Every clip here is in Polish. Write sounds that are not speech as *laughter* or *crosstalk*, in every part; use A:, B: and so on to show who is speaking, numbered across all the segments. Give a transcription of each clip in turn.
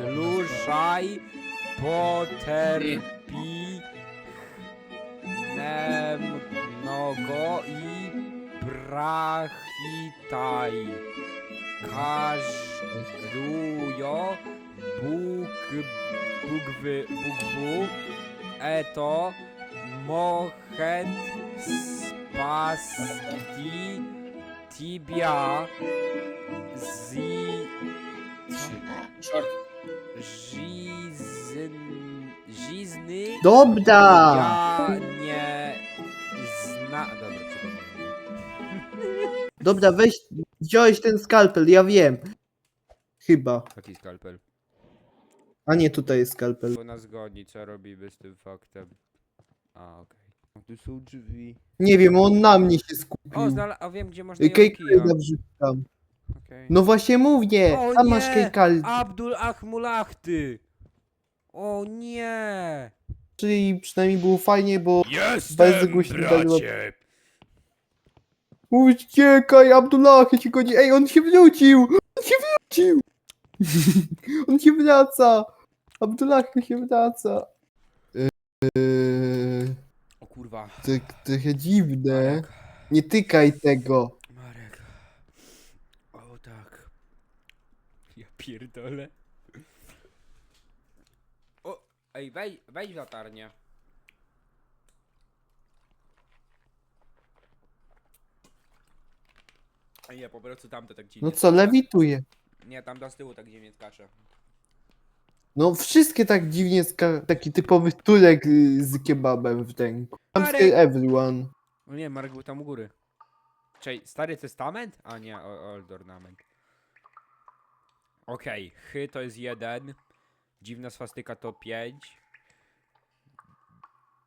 A: Sluszaj, poterpi, nemnogo i prachitaj. Każdujo Bóg, Bógwy, Bógwu, eto, mochet, spasti, tibia, zi,
B: Short.
A: Żizny...
C: Dobra!
A: Ja nie... Zna... Dobra, przepraszam.
C: Dobra, weź, wziąłeś ten skalpel, ja wiem. Chyba.
A: Taki skalpel.
C: A nie, tutaj jest skalpel.
A: Bo nas goni, co robimy z tym faktem. A, okej. O, Tu są drzwi.
C: Nie wiem, on na mnie się skupił.
A: O, znalazł... A wiem, gdzie można ją
C: Kejkal
A: kija.
C: wrzucam.
A: Okej.
C: No właśnie mówię,
A: O
C: tam masz
A: nie!
C: kejkal.
A: Abdul Ahmulachty! O nie!
C: Czyli przynajmniej było fajnie, bo
A: Jestem,
C: Bardzo głośno
A: bracie!
C: Uciekaj, Abdullah, ja ci goni. Ej, on się wrócił! On się wrócił! *laughs* on się wraca! Abdullah się wraca. Eee,
A: O kurwa.
C: to trochę dziwne. Nie tykaj tego.
A: Marek. O tak. Ja pierdolę. O, ej, wej, wejdź w latarnię. Ej, nie, po prostu tamte tak dziwnie.
C: No co, lewituje.
A: Nie, tam z tyłu tak dziwnie skacze.
C: No wszystkie tak dziwnie, ska- taki typowy turek y, z kebabem w ręku. I'm
A: Marek!
C: everyone.
A: No nie, Marek był tam u góry. Czej, Stary Testament? A nie, o- Old Ornament. Okej, chy to jest jeden. Dziwna swastyka to 5.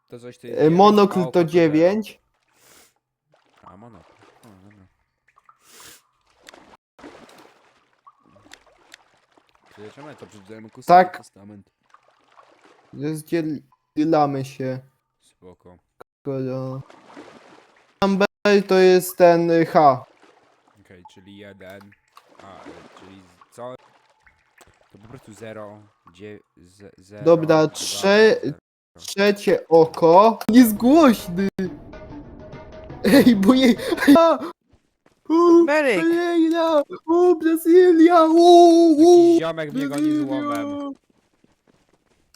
A: To coś to jest.
C: E,
A: dziewięć,
C: Monokl to
A: zero.
C: 9.
A: A, monokl. O, dobra. To, przeczytałem ku
C: Tak.
A: Testament.
C: Rozdzielamy się.
A: Spoko.
C: Skoro... Number to jest ten y, H.
A: Okej, czyli jeden. A, czyli co? To po prostu 0, 0.
C: Dobra, trzy- Trzecie oko. Jest głośny. Ej, bo jej... A!
B: Meryk!
C: Kolejna! Brazylia! O, o,
A: Ziomek mnie goni z łomem.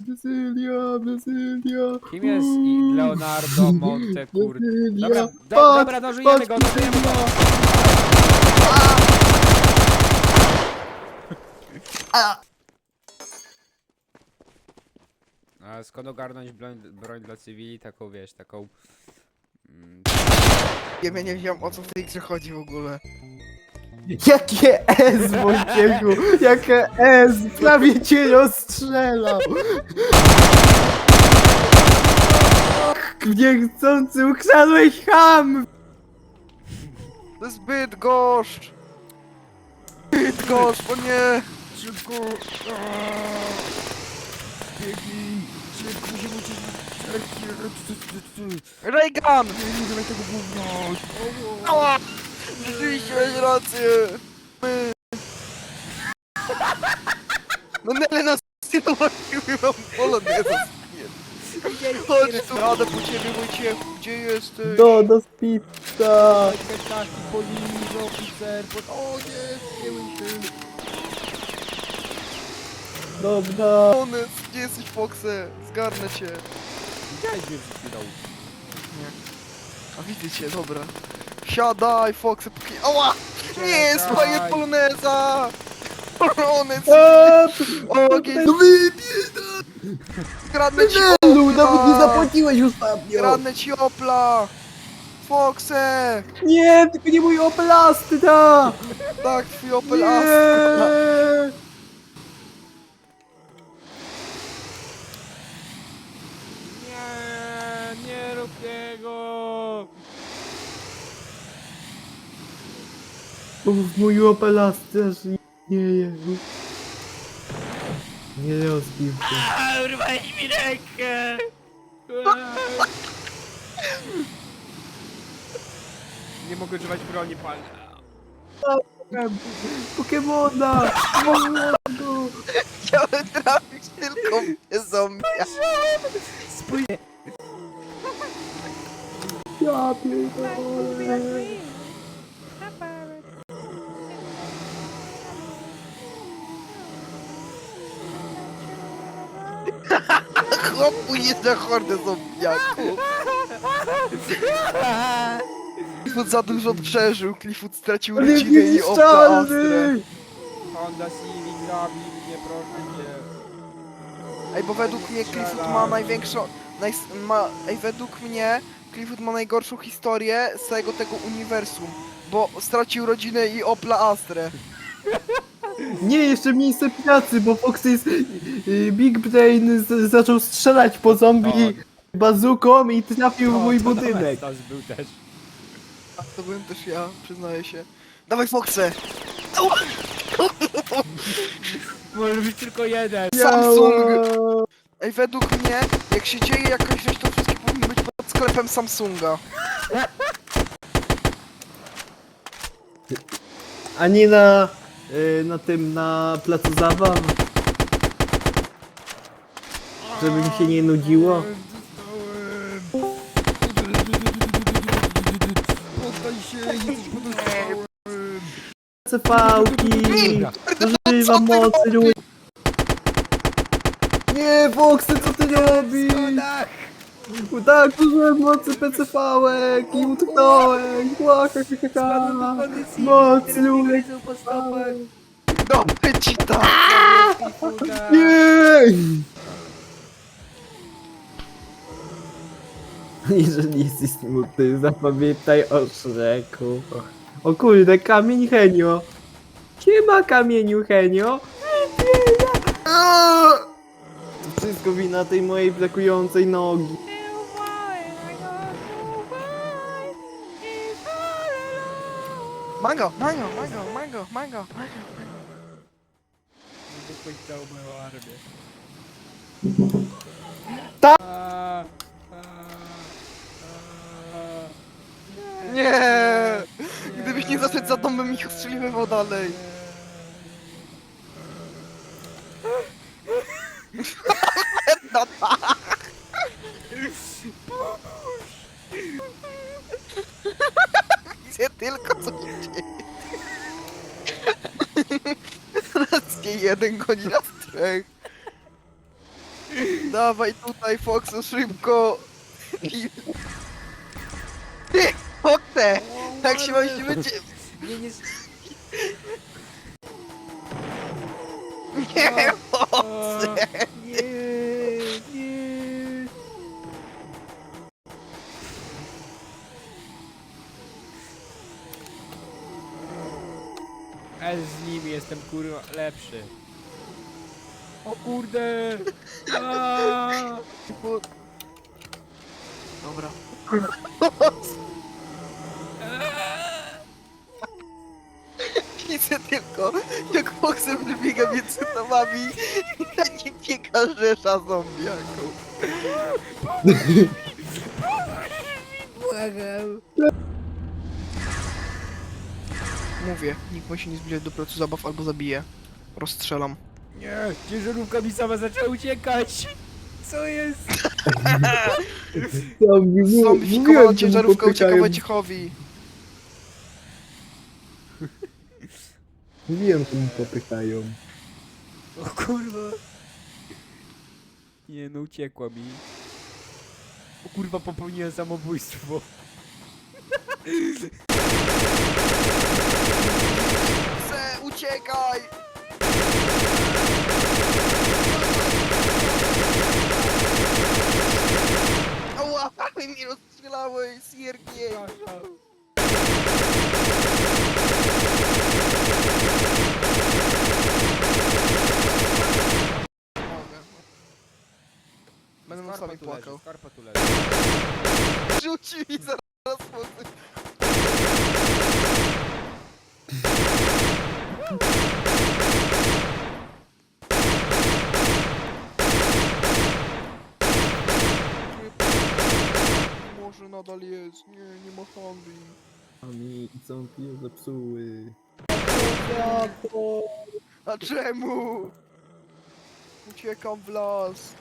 C: Brazylia, Brazylia.
A: Kim jest i Leonardo Montecur?
C: Brazylia.
A: Dobra, do,
C: Patrz,
A: dobra, dożyjemy
C: patrz,
A: go, dożyjemy go. *laughs* A skąd ogarnąć broń, broń dla cywili, taką wiesz, taką... Mm,
B: Ja nie wiem o co w tej grze chodzi w ogóle.
C: Jakie S, Wojciechu! Jakie S! Prawie cię rozstrzelał! Niechcący ukradłeś ham!
B: To jest zbyt gorzcz! Zbyt gorzcz, o nie!
A: Szybko! Biegnij!
B: Reagan!
A: Nie dawaj tego gówna!
B: Ała! Rzeczywiście miałeś rację! My. No Nele nas nie zobaczyły, mam polonezę. Chodź tu, jadę po ciebie Wojciechu, gdzie jesteś?
C: Do, do spita!
A: Taki poliz, oficer, pod... O nie, zdjęły się!
C: Dobra.
B: Polonez, gdzie jesteś Foxe? Zgarnę cię.
A: Widziałeś mnie przed chwilą.
B: A widzę cię, dobra. Siadaj, Foxe, póki... Ała! Nie,
A: Czekaj.
B: swoje poloneza! Polonez!
C: Eee,
B: Ogień!
C: No!
B: Kradnę ci
C: Lu, nawet nie
B: opla!
C: zapłaciłeś ostatnio!
B: Kradnę ci opla! Foxe!
C: Nie, tylko nie mój Opel Astra!
B: Tak, twój Opel Astra!
C: Nie, Mój Opel żyje. Nie, nie. Nie rozbił się.
A: Urwaj mi rękę! Nie mogę używać broni palnej.
C: Pokemona! Pokemona!
B: Chciałem trafić tylko mnie zombie.
A: Spójrz.
C: Ja pierdolę.
B: Chłopu jest na hordę zombiaków. Clifford za dużo przeżył, Clifford stracił rodzinę i opla Astrę.
C: niezniszczalny!
A: Honda Civic mnie, proszę cię.
B: Ej, bo według mnie Clifford ma największą... Naj, ma, ej, według mnie Clifford ma najgorszą historię z całego tego uniwersum. Bo stracił rodzinę i opla Astrę.
C: Nie, jeszcze miejsce pracy, bo Fox jest... y, Big Brain z, zaczął strzelać po zombie bazuką i trafił w
A: O,
C: mój
A: to
C: budynek.
A: Domestos był też.
B: A to byłem też ja, przyznaję się. Dawaj Foxę! *laughs*
A: Może być tylko jeden.
B: Samsung! Ej, według mnie, jak się dzieje jakaś rzecz, to wszystkie powinny być pod sklepem Samsunga.
C: A nie na... y, na tym, na placu zabaw. Żeby mi się nie nudziło.
A: Poddaj się, jesteś pod ostrzałem.
C: CV-ki! Używam mocy, ludzie! Nie, Foxy, co ty robisz? Tak, użyłem mocy PCV-ek i utknąłem! Ha, ha. Moc, ludzie!
B: Dobry ci tak!
C: Nie! Jeżeli jesteś smutny, zapamiętaj o Szreku. O kurde, kamień Henio. Siema kamieniu Henio. To wszystko wina tej mojej brakującej nogi.
B: Mango, mango, mango, mango, mango.
A: A, a.
B: Nie! Gdybyś nie zaszedł za domem, ich ostrzeliwał dalej. No tak! Widzę tylko co się dzieje. Raz nie jeden goni nas trzech. Dawaj tutaj Foxu szybko. I- Ty, Foxe! Tak się właśnie będzie...
A: Nie, nie,
B: Nie, Foxe!
A: nie. Jestem kurwa lepszy. O kurde! *laughs*
B: Dobra. *laughs* Widzę tylko, jak Foxem wybiega między domami i na nim biega rzesza zombiaków. *laughs*
A: Błagam.
B: Mówię, nikt ma się nie zbliżać do placu zabaw albo zabije. Rozstrzelam.
A: Nie, ciężarówka mi sama zaczęła uciekać. Co jest?
C: Zombie,
B: Zombifikowana ciężarówka ucieka Wojciechowi.
C: Mówiłem, że mi popychają.
A: O kurwa. Nie no, uciekła mi. O kurwa, popełniłem samobójstwo.
B: Uciekaj! Ała, mi rozstrzelałeś, Siergiej! Będę na sobie płakał.
A: Skarpa tu leży.
B: Zaraz nadal jest. Nie, nie ma handli.
C: A mi zombie zepsuły.
B: A czemu? Uciekam w las.